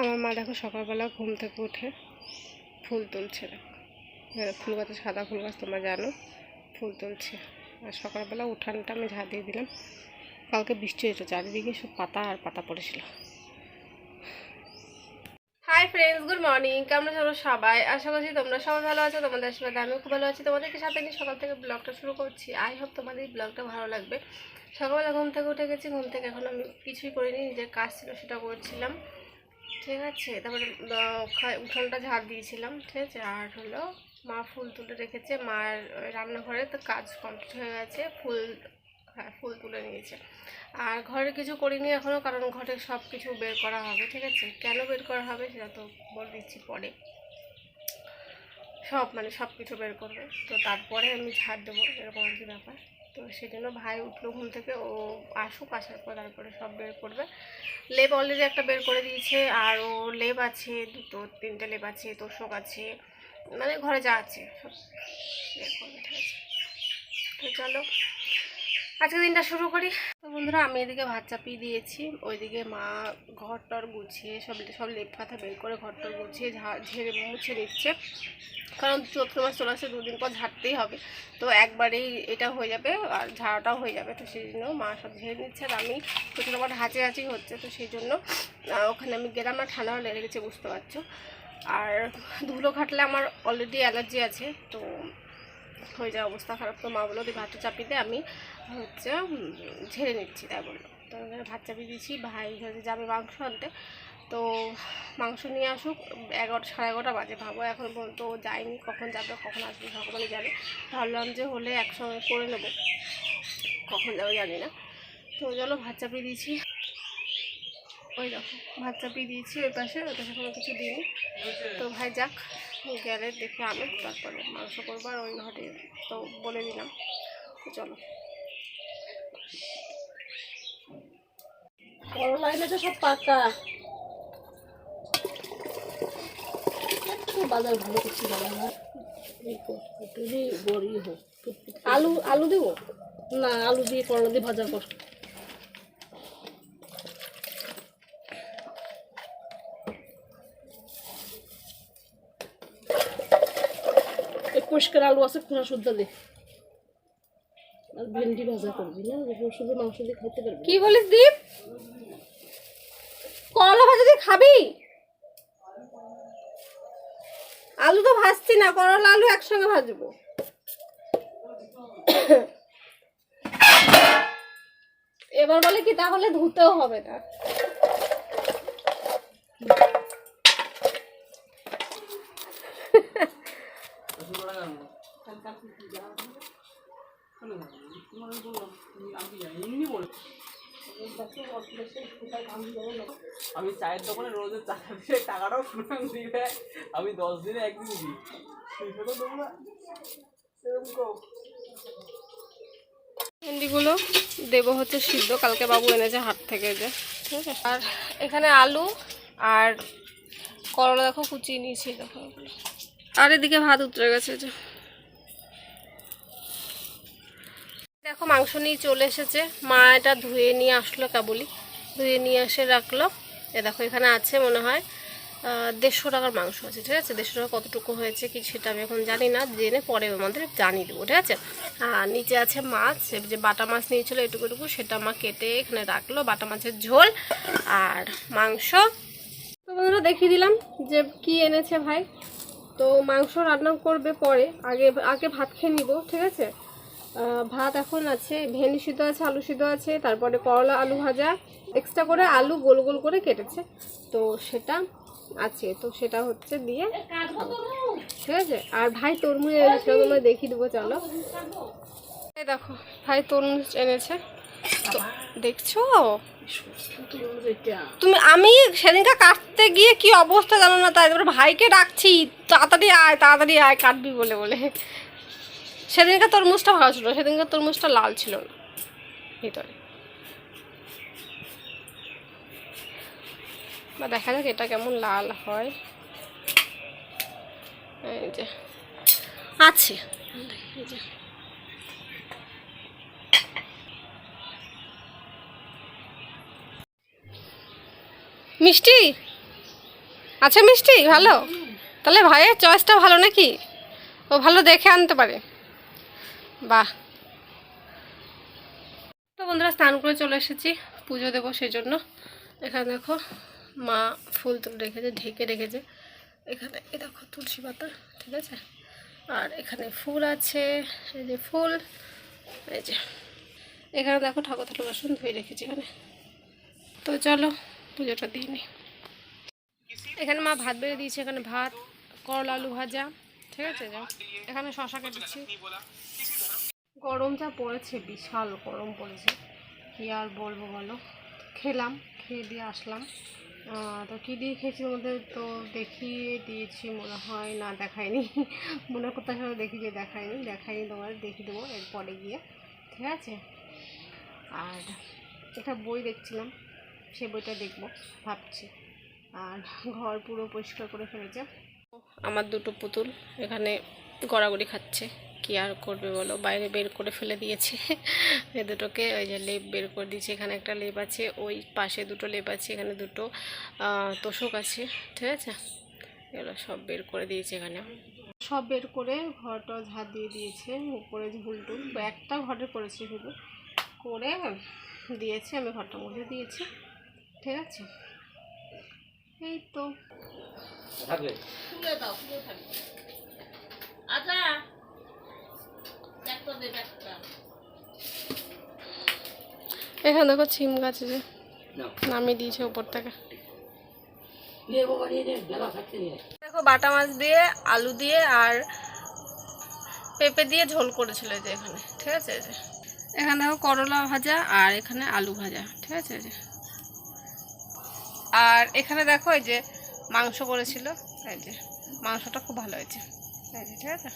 আমার মা দেখো সকালবেলা ঘুম থেকে উঠে ফুল তুলছে, দেখো। ফুল গাছে সাদা ফুল গাছ, তোমরা জানো, ফুল তুলছে। আর সকালবেলা উঠানটা আমি ঝাঁ দিয়ে দিলাম। কালকে বৃষ্টি হয়েছে, চারিদিকে সব পাতা আর পাতা পড়েছিল। হাই ফ্রেন্ডস গুড মর্নিং কেমন আছো সবাই? আশা করছি তোমরা সবাই ভালো আছো, তোমাদের আশীর্বাদে আমিও খুব ভালো আছি। তোমাদেরকে সাথে নিয়ে সকাল থেকে ব্লগটা শুরু করছি। আই হোপ তোমাদের এই ব্লগটা ভালো লাগবে। সকালবেলা ঘুম থেকে উঠে গেছি, ঘুম থেকে এখন আমি কিছুই করিনি, নিজের কাজ ছিল সেটা করছিলাম। ঠিক আছে, তারপরে উঠোনটা ঝাড় দিয়েছিলাম, ঠিক আছে, আর হলো মা ফুল তুলে রেখেছে, মার রান্নাঘরে তো কাজ কমপ্লিট হয়ে গেছে, ফুল হ্যাঁ ফুল তুলে নিয়েছে। আর ঘরে কিছু করিনি এখনও কারণ ঘরে সব কিছু বের করা হবে, ঠিক আছে? কেন বের করা হবে সেটা তো বলে দিচ্ছি পরে। সব মানে সব কিছু বের করবে, তো তারপরে আমি ঝাড় দেবো, এরকম আর কি ব্যাপার। তো সেই জন্য ভাই উঠল ঘুম থেকে, ও আসুক, আসার পর তারপরে সব বের করবে। লেপ অলরেডি একটা বের করে দিয়েছে, আর ও লেপ আছে, দুটো, তিনটে লেপ আছে, তোষক আছে মানে ঘরে যা আছে সব বের করবে ঠিক আছে তো চলো আজকে দিনটা শুরু করি। তো বন্ধুরা, আমি এদিকে ভাত চাপিয়ে দিয়েছি। ওইদিকে মা ঘর টর গুছিয়ে সব সব লেপ পাতা বের করে ঘর টর গুছিয়ে ঝেড়ে মুছে দিচ্ছে কারণ চৈত্র মাস চলে আসছে দুদিন পর ঝাড়তেই হবে। তো একবারেই এটা হয়ে যাবে আর ঝাড়াটাও হয়ে যাবে। তো সেই জন্য মা সব ঝেড়ে নিচ্ছে আর আমি প্রচুর আমার হাঁচি হাঁচি হচ্ছে। তো সেই জন্য ওখানে আমি গেলাম আর ঠান্ডাও লেগে গেছে বুঝতে পারছ। আর ধুলো খাটলে আমার অলরেডি অ্যালার্জি আছে। তো হয়ে যায় অবস্থা খারাপ। তো মা বলো তুই ভাতটা চাপিয়ে দে, আমি হচ্ছে ঝেড়ে নিচ্ছি। তাই বলল। তো ভাত চাপিয়ে দিয়েছি, ভাই হচ্ছে যাবে মাংস আনতে। তো মাংস নিয়ে আসুক এগারোটা সাড়ে এগারোটা বাজে, ভাবো এখন পর্যন্ত যায়নি, কখন যাবে, কখন আসবে, সকলে জানে। ভাবলাম যে হলে একসঙ্গে করে নেব। কখন যাবে জানি না। তো চলো, ভাত চাপিয়ে দিয়েছি। ওই দেখো, ভাত চাপিয়ে দিয়েছি ওই পাশে ওই পাশে কোনো কিছু দিইনি। তো ভাই যাক। গেলে দেখে আনুক তারপরে মাংস করব আর ওই ঘরে তো বলে দিলাম। তো চলো করলা এনেছে সব পাকা। বাজার ভালো করছি বাবা না? বড়ি হোক আলু আলু দেবো? না আলু দিয়ে করলা দিয়ে ভাজা কর এই পরিষ্কার আলু আছে খোসা শুদ্ধ দে। আর ভেন্ডি ভাজা করবি না শুধু মাংস দিয়ে খাইতে পারবি কি বলিস দীপ? করলা ভাজা দিয়ে খাবি? আলু তো ভাজছি না, করলা আলু একসঙ্গে ভাজবো। এবার বলে কি, তাহলে ধুতেও হবে না। আমি চায়ের দোকানে রোজের টাকা দিয়ে টাকাটাও শুনলাম দিবে। আমি দশ দিনে একদিন দিই। সেটা তোমরা সেরকম কম ভেন্ডিগুলো দেবো হচ্ছে সিদ্ধ কালকে বাবু এনেছে হাট থেকে যে। ঠিক আছে? আর এখানে আলু আর করলা দেখো কুচিয়ে নিয়েছি দেখো। আর এদিকে ভাত উতরে গেছে যে। দেখো, মাংস নিয়ে চলে এসেছে। মা এটা ধুয়ে নিয়ে আসলো কাবুলি। ধুয়ে নিয়ে এসে রাখল। এ দেখো, এখানে আছে মনে হয় দেড়শো টাকার মাংস আছে, ঠিক আছে? দেড়শো টাকা কতটুকু হয়েছে কি সেটা আমি এখন জানি না। জেনে পরে আমাদের জানিয়ে দেবো, ঠিক আছে? আর নিচে আছে মাছ যে বাটা মাছ নিয়েছিল এটুকু এটুকু সেটা মা কেটে এখানে রাখল, বাটা মাছের ঝোল আর মাংস। তো বন্ধুরা, দেখিয়ে দিলাম যে কি এনেছে ভাই। তো মাংস রান্না করবে পরে, আগে আগে ভাত খেয়ে নিব, ঠিক আছে? ভাত এখন আছে, ভেন্ডি সিদ্ধ আছে, আলু সিদ্ধ আছে, তারপরে করলা, আলু ভাজা। এক্সট্রা করে আলু গোল গোল করে কেটেছে। তো সেটা আছে, তো সেটা হচ্ছে দিয়ে ঠিক আছে? আর ভাই তরমুজ এনেছে সেটা তোমরা দেখিয়ে দেবো, চলো। দেখো, ভাই তরমুজ এনেছে। দেখছ? তুমি, আমি সেদিনকে কাটতে গিয়ে কি অবস্থা জানো না, তাই এবার ভাইকে ডাকছি, তাড়াতাড়ি আয় তাড়াতাড়ি আয়, কাটবি বলে বলে। সেদিনকে তরমুজটা ভালো ছিল, সেদিনকে তরমুজটা লাল ছিল না। ভিতরে বা দেখা যাক এটা কেমন লাল হয়। এই যে। আছে। মিষ্টি? আছে মিষ্টি? ভালো? তাহলে ভাইয়ের চয়েসটা ভালো নাকি? ও ভালো দেখে আনতে পারে। বাহ। তো বন্ধুরা, স্নান করে চলে এসেছি, পুজো দেবো সেই জন্য এখানে দেখো মা ফুল তুলে রেখেছে, ঢেকে রেখেছে। এখানে এই দেখো তুলসী পাতা, ঠিক আছে? আর এখানে ফুল আছে, এই যে ফুল, এই যে। এখানে দেখো ঠাকুর থালা বাসন ধুয়ে রেখেছি এখানে। তো চলো, পুজোটা দিয়ে নিই এখানে মা ভাত বেড়ে দিয়েছে, এখানে ভাত, করলা, আলু ভাজা, ঠিক আছে? এখানে শশা কেটেছি। গরম যা পড়েছে, বিশাল গরম পড়েছে। কি আর বলব বলো? খেলাম, খেয়ে দিয়ে আসলাম। তো কী দিয়ে খেয়েছি মধ্যে তো দেখিয়ে দিয়েছি, মনে হয় না দেখায়নি। মনে করতে হয় দেখি যে দেখায়নি দেখায়নি তোমার দেখিয়ে দেবো এরপরে গিয়ে, ঠিক আছে? আর একটা বই দেখছিলাম, সে বইটা দেখব, ভাবছি। আর ঘর পুরো পরিষ্কার করে ফেলেছে। আমার দুটো পুতুল, এখানে গড়াগড়ি খাচ্ছে। কি আর করবে বলো? বাইরে বের করে ফেলে দিয়েছে। এ দুটোকে ওই যে লেপ বের করে দিয়েছে। এখানে একটা লেপ আছে ওই পাশে দুটো লেপ আছে এখানে দুটো তোষক আছে ঠিক আছে? এগুলো সব বের করে দিয়েছে এখানে। সব বের করে ঘরটা ঝাঁট দিয়ে দিয়েছে উপরে ঝুল টুল একটা ঘরে করেছে শুধু। করে দিয়েছে আমি ঘরটা মুছে দিয়েছি ঠিক আছে? এই তো। আচ্ছা এখানে দেখো ছিম গাছ যে নামিয়ে দিয়েছে উপর থেকে। দেখো বাটা মাছ দিয়ে আলু দিয়ে আর পেঁপে দিয়ে ঝোল করেছিল এই যে এখানে ঠিক আছে? যে। এখানে দেখো করলা ভাজা আর এখানে আলু ভাজা ঠিক আছে? যে। আর এখানে দেখো এই যে মাংস করেছিল এই যে। মাংসটা খুব ভালো হয়েছে ঠিক আছে?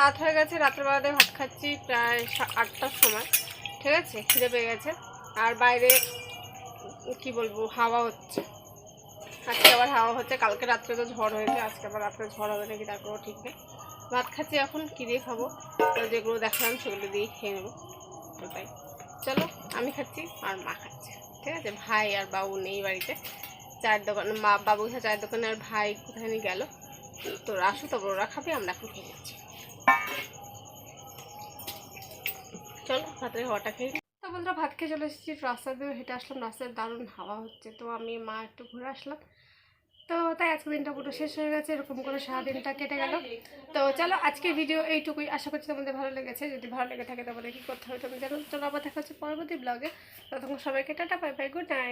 রাত হয়ে গেছে, রাতের বেলাতে ভাত খাচ্ছি প্রায় আটটার সময়, ঠিক আছে? খিদে পেয়ে গেছে। আর বাইরে কি বলব, হাওয়া হচ্ছে। আজকে আবার হাওয়া হচ্ছে, কালকে রাত্রে তো ঝড় হয়েছে, আজকে আবার রাত্রে ঝড় হবে নাকি তার কোনো ঠিক নেই। ভাত খাচ্ছি এখন, কী দিয়ে খাব? তো যেগুলো দেখালাম সেগুলো দিয়ে খেয়ে নেব। তো তাই। চলো, আমি খাচ্ছি আর মা খাচ্ছে, ঠিক আছে? ভাই আর বাবু নেই বাড়িতে। চায়ের দোকান, মা, বাবু চায়ের দোকানে, আর ভাই কোথায় নিয়ে গেল। তো আসো তবে ওরা খাবে, আমরা এখন খেয়ে নিচ্ছি। চলো, ভাতের হাওয়াটা খেয়ে তো বন্ধুরা, ভাত খেয়ে চলে এসেছি। রাস্তা দিয়ে হেঁটে আসলাম, রাস্তায় দারুণ হাওয়া হচ্ছে। তো আমি, মা একটু ঘুরে আসলাম। তো তাই আজকে দিনটা পুরো শেষ হয়ে গেছে, এরকম করে সারাদিনটা কেটে গেল। তো চলো, আজকের ভিডিও এইটুকুই। আশা করছি তোমাদের ভালো লেগেছে। যদি ভালো লেগে থাকে তোমাদের কী করতে হবে তুমি জানো। চলো, আবার দেখা হচ্ছে পরবর্তী ব্লগে ততক্ষণ সবাইকে tata bye bye good night